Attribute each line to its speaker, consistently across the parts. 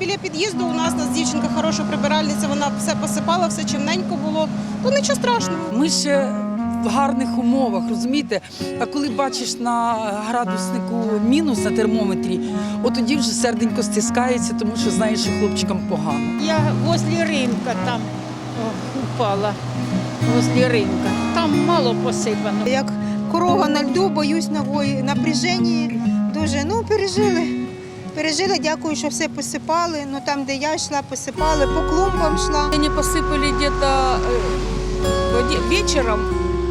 Speaker 1: Біля під'їзду у нас, у нас дівчинка хороша прибиральниця, вона все посипала, все чимненько було. То нічого страшного.
Speaker 2: Ми ще в гарних умовах, розумієте? А коли бачиш на градуснику мінус на термометрі, от тоді вже серденько стискається, тому що знаєш, що хлопчикам погано.
Speaker 3: Я возле ринка там о, упала. Возле ринка. Там мало посипано.
Speaker 4: Як корова на льду, боюсь нової напряженні. Дуже ну пережили. Пережили, дякую, що все посипали. Ну там, де я йшла, посипали, по клумбам йшла.
Speaker 5: Они посыпали где-то э, воде- вечером,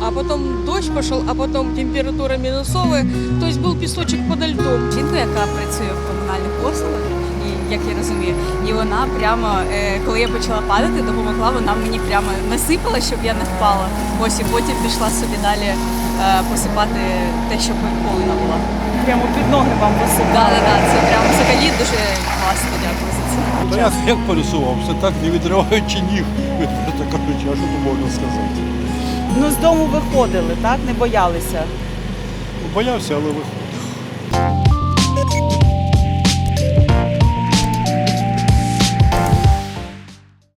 Speaker 5: а потом дождь пошел, а потом температура минусовая, то есть был песочек подо льдом.
Speaker 6: жінку, яка працює в комунальних послугах, і як я розумію, і вона прямо, е, коли я почала падати, допомогла, вона мені прямо насипала, щоб я не впала. Ось і потім пішла собі далі е, посипати те, що повинна була.
Speaker 7: Прямо під ноги вам посипали.
Speaker 6: Да, да, да, це прямо взагалі дуже класно. Дякую за це.
Speaker 8: Та я як пересувався, так не відриваючи ніг, відверто кажучи, а що тут можна сказати?
Speaker 7: Ну з дому виходили, так? Не боялися.
Speaker 8: Боявся, але виходив.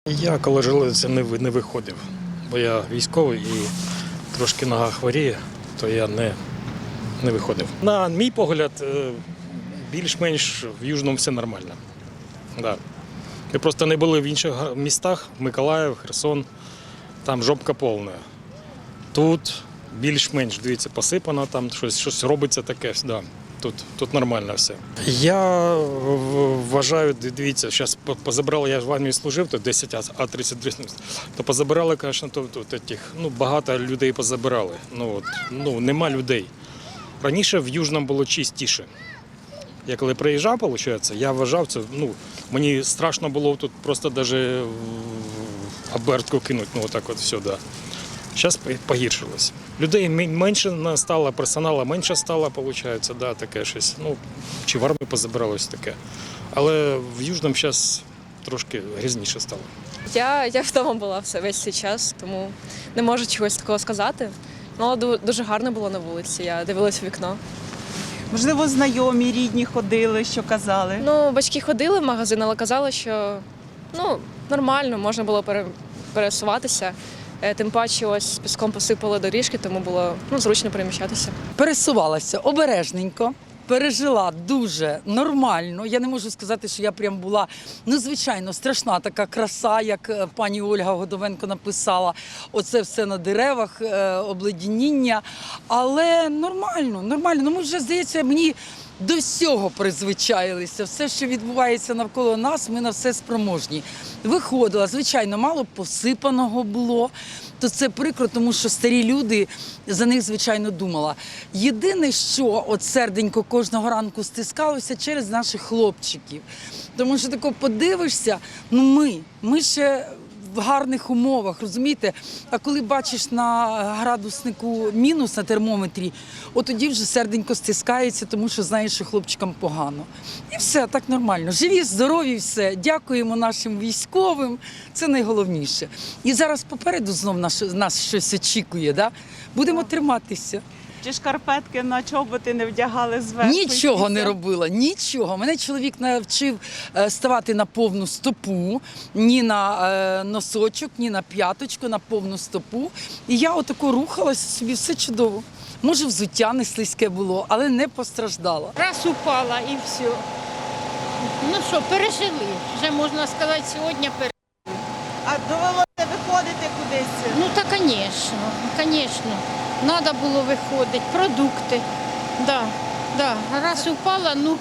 Speaker 9: Я коли жалився, не, не виходив, бо я військовий і трошки нога хворіє, то я не, не виходив. На мій погляд, е, більш-менш в Южному все нормально. Да. Ми просто не були в інших містах, Миколаїв, Херсон, там жопка повна. Тут більш-менш, дивіться, посипано, там щось, щось робиться таке. Да. Тут, тут нормально все. Я вважаю, дивіться, зараз позабрали, я в армії служив, то 10 А- А-33, то позабирали, звісно, то, то тих, ну, багато людей позабирали. Ну, от, ну, нема людей. Раніше в Южному було чистіше. Я коли приїжджав, виходить, я вважав це, ну, мені страшно було тут просто навіть обертку кинути, ну, отак от все, да. Зараз погіршилось. Людей менше стало, персоналу менше стало, виходить, да, таке щось. Ну, чи в армію позабиралось таке. Але в Южному зараз трошки грізніше стало.
Speaker 5: Я, я вдома була все весь цей час, тому не можу чогось такого сказати. Ну, але дуже гарно було на вулиці. Я дивилась в вікно.
Speaker 7: Можливо, знайомі, рідні ходили, що казали.
Speaker 5: Ну, батьки ходили в магазин, але казали, що ну, нормально, можна було пере- пересуватися. Е, Тим паче, ось піском посипали доріжки, тому було ну, зручно переміщатися.
Speaker 2: Пересувалася обережненько. Пережила дуже нормально. Я не можу сказати, що я прям була ну звичайно страшна така краса, як е, пані Ольга Годовенко написала. Оце все на деревах, е, обледеніння. Але нормально, нормально. Ну ми вже здається, мені до всього призвичаїлися. Все, що відбувається навколо нас, ми на все спроможні. Виходила, звичайно, мало посипаного було. То це прикро, тому що старі люди за них, звичайно, думала. Єдине, що от серденько кожного ранку стискалося через наших хлопчиків. Тому що тако подивишся, ну ми, ми ще в гарних умовах, розумієте? А коли бачиш на градуснику мінус на термометрі, от тоді вже серденько стискається, тому що знаєш, що хлопчикам погано. І все так нормально. Живі, здорові, все. Дякуємо нашим військовим. Це найголовніше. І зараз попереду знов нас, нас щось очікує. Да? Будемо триматися.
Speaker 7: Чи шкарпетки на чоботи не вдягали зверху?
Speaker 2: Нічого не робила, нічого. Мене чоловік навчив е, ставати на повну стопу, ні на е, носочок, ні на п'яточку, на повну стопу. І я отако рухалася собі, все чудово. Може, взуття не слизьке було, але не постраждала.
Speaker 3: Раз упала і все. Ну що, пережили. Вже можна сказати, сьогодні пережили.
Speaker 7: А довелося виходити кудись.
Speaker 3: Ну та, звісно, звісно. Треба було виходити, продукти. Да, да. Раз упала, ну,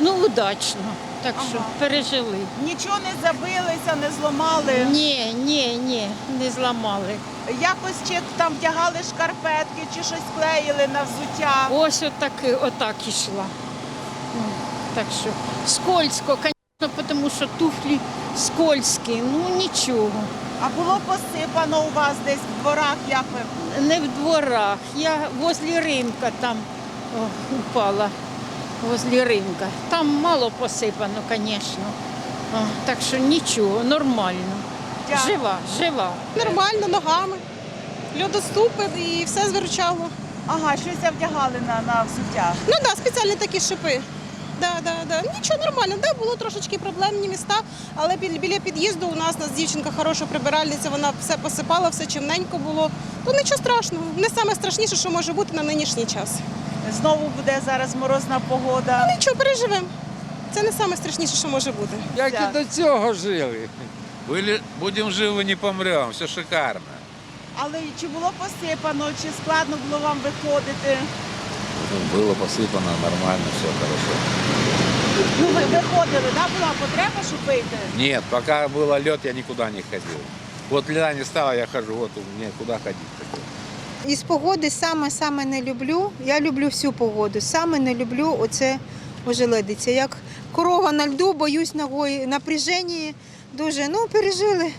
Speaker 3: ну удачно. Так що
Speaker 7: Ага.
Speaker 3: пережили.
Speaker 7: Нічого не забилися, не зламали.
Speaker 3: Ні, ні, ні, не зламали.
Speaker 7: Якось чи там вдягали шкарпетки, чи щось клеїли на взуття.
Speaker 3: Ось отак, отак ішла. Ну, Так що скользко, звісно, тому що туфлі скользкі, ну нічого.
Speaker 7: А було посипано у вас десь в дворах, як ви?
Speaker 3: Не в дворах. Я возле ринка там о, упала. Возле ринка. Там мало посипано, звісно. О, Так що нічого, нормально.
Speaker 7: Дякую.
Speaker 3: Жива, жива.
Speaker 1: Нормально, ногами. Льодоступи і все звирчало.
Speaker 7: Ага, щось вдягали на, на взуття.
Speaker 1: Ну так, да, спеціальні такі шипи. Да, да, да. Нічого нормально, да, було трошечки проблемні міста, але біля, біля під'їзду у нас, у нас дівчинка хороша прибиральниця, вона все посипала, все чимненько було. То нічого страшного. Не саме страшніше, що може бути на нинішній час.
Speaker 7: Знову буде зараз морозна погода.
Speaker 1: Нічого, переживемо. Це не саме страшніше, що може бути.
Speaker 10: Як і до цього жили.
Speaker 11: Были, будем живы, не помрем, все шикарно.
Speaker 7: Але чи було посипано, чи складно було вам виходити?
Speaker 11: Было посыпано, нормально, все хорошо.
Speaker 7: Ну ви виходили, да? була потреба, щоб вийти?
Speaker 11: Нет, пока было лед, я никуда не ходил. Вот льда не стало, я хожу, вот мне куда ходить такое.
Speaker 4: Із погоди саме-саме не люблю. Я люблю всю погоду. Саме не люблю оце ожеледиця. Як корова на льду, боюсь ногою напряжені. Дуже ну пережили.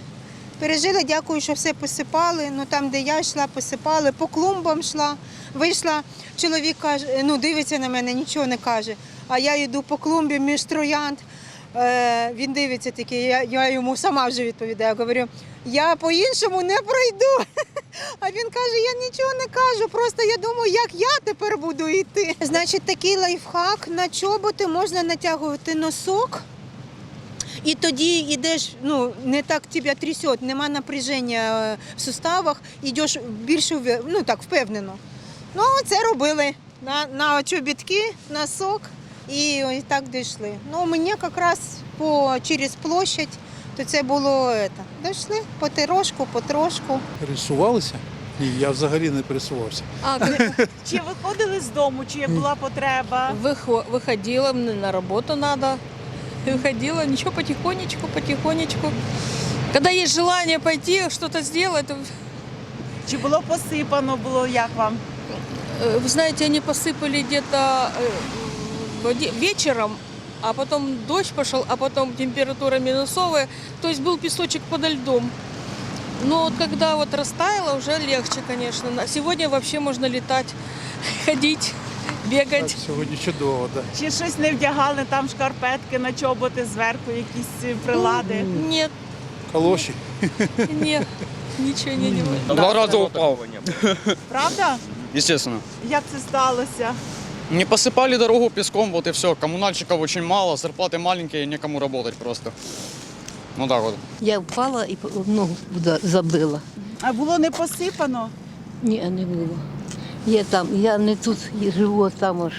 Speaker 4: Пережили, дякую, що все посипали. Ну там, де я йшла, посипали, по клумбам йшла. Вийшла, чоловік каже, ну дивиться на мене, нічого не каже. А я йду по клумбі між троянд. Е, він дивиться такий, я, я йому сама вже відповідаю. Говорю, я по-іншому не пройду. А він каже: я нічого не кажу, просто я думаю, як я тепер буду йти. Значить, такий лайфхак на чоботи можна натягувати носок. І тоді йдеш, ну не так тебе трясет, нема напряження е, в суставах, йдеш більш ну, так, впевнено. Ну, це робили на, на чобітки, носок і ось так дійшли. Ну, у мене якраз по, через площадь, то це було это. Дійшли потрошку, потрошку.
Speaker 8: Пересувалися? Ні, я взагалі не пересувався.
Speaker 5: А,
Speaker 7: Чи виходили з дому, чи була потреба?
Speaker 5: выходила, мне на работу надо. Выходила, ничего, потихонечку, потихонечку. Когда есть желание пойти что-то сделать,
Speaker 7: Чи було посипано, було як вам?
Speaker 5: э, вы знаете, они посыпали где-то э, вечером, а потом дождь пошел, а потом температура минусовая, то есть был песочек подо льдом. Но вот когда вот растаяло, уже легче, конечно. Сегодня вообще можно летать, ходить, бегать.
Speaker 8: сьогодні чудово, так.
Speaker 7: Чи щось не вдягали, там шкарпетки на чоботи зверху, якісь е, прилади?
Speaker 5: Нет,
Speaker 8: Калоші.
Speaker 5: нет, ничего не делаю.
Speaker 10: Два рази упав.
Speaker 7: Правда?
Speaker 10: Естественно.
Speaker 7: Як це сталося?
Speaker 10: Не посыпали дорогу песком, вот и все. Коммунальщиков очень мало, зарплаты маленькие, некому работать просто. Ну так вот.
Speaker 12: Я впала і ногу забила.
Speaker 7: А було не посипано?
Speaker 12: Ні, не було. Я там, я не тут живу, а там аж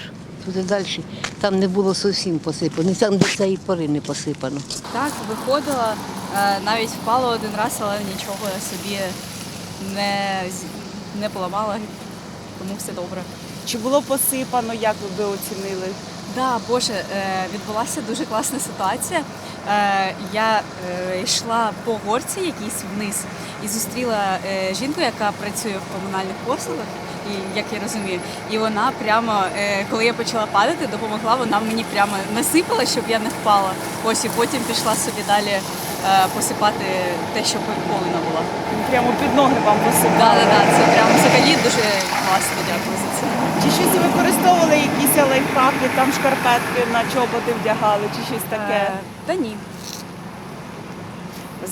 Speaker 12: туди далі. Там не було зовсім посипано. І там до цієї пори не посипано.
Speaker 6: Так, виходила, е, навіть впала один раз, але нічого собі не, з- не поламала, тому все добре.
Speaker 7: Чи було посипано, як ви би оцінили?
Speaker 6: Да, Боже, е, відбулася дуже класна ситуація. Е, Я йшла по горці якійсь вниз і зустріла жінку, яка працює в комунальних послугах, і як я розумію, і вона прямо, е, коли я почала падати, допомогла. Вона мені прямо насипала, щоб я не впала. Ось і потім пішла собі далі е, посипати те, що повинна була.
Speaker 7: Прямо під ноги вам
Speaker 6: Да,
Speaker 7: посипали?
Speaker 6: да, да, це прямо взагалі дуже класно. Дякую за це.
Speaker 7: Чи щось використовували якісь лайфхаки, там шкарпетки на чоботи вдягали, чи щось таке?
Speaker 6: Е, Та ні.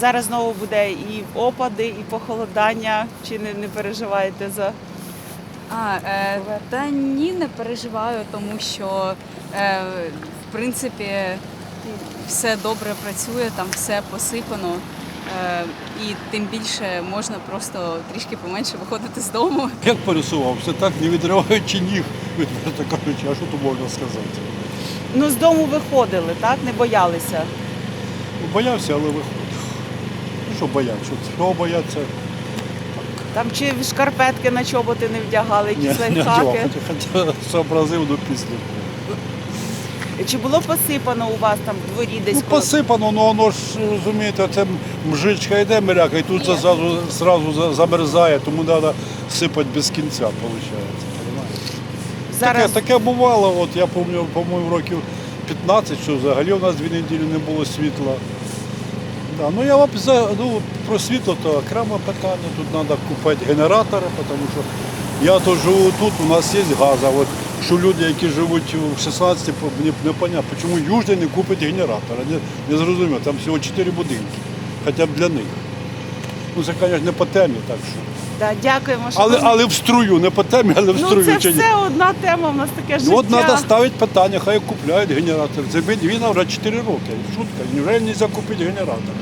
Speaker 7: Зараз знову буде і опади, і похолодання. Чи не, не переживаєте за
Speaker 6: А, е, та ні, не переживаю, тому що е, в принципі все добре працює, там все посипано. Е, і тим більше можна просто трішки поменше виходити з дому.
Speaker 8: Як пересувався, так не відриваючи ніг, відверто кажучи, а що тут можна сказати?
Speaker 7: ну з дому виходили, так? Не боялися.
Speaker 8: Боявся, але виходив. Ну, Що боявся? Чого бояться?
Speaker 7: Там чи шкарпетки на чоботи не вдягали, якісь лайфхаки.
Speaker 8: Хоча до після.
Speaker 7: Чи було посипано у вас там в дворі десь?
Speaker 8: Ну, посипано, ну воно ж, розумієте, це мжичка йде миряка, і тут це зразу, зразу за- замерзає, тому треба сипати без кінця, виходить.
Speaker 7: Зараз
Speaker 8: Таке, таке бувало, от я пам'ятаю, по-моєму, років 15, що взагалі у нас дві неділі не було світла. Да, ну я вам за, ну, про світло то окреме питання, тут треба купити генератори, тому що я то живу тут, у нас є газ, а от що люди, які живуть в 16, по- мені не понятно, чому Южний не купить генератор. Не, не зрозуміло, там всього 4 будинки, хоча б для них. Ну це, звісно, не по темі, так що.
Speaker 7: Да, дякуємо, що
Speaker 8: Але,
Speaker 7: ви-
Speaker 8: але в струю, не по темі, але в
Speaker 7: ну,
Speaker 8: струю
Speaker 7: це
Speaker 8: чи ні?
Speaker 7: все одна тема, у нас таке життя.
Speaker 8: Ну, от треба ставити питання, хай купляють генератор. Це війна вже 4 роки. Шутка, не можна купити генератор?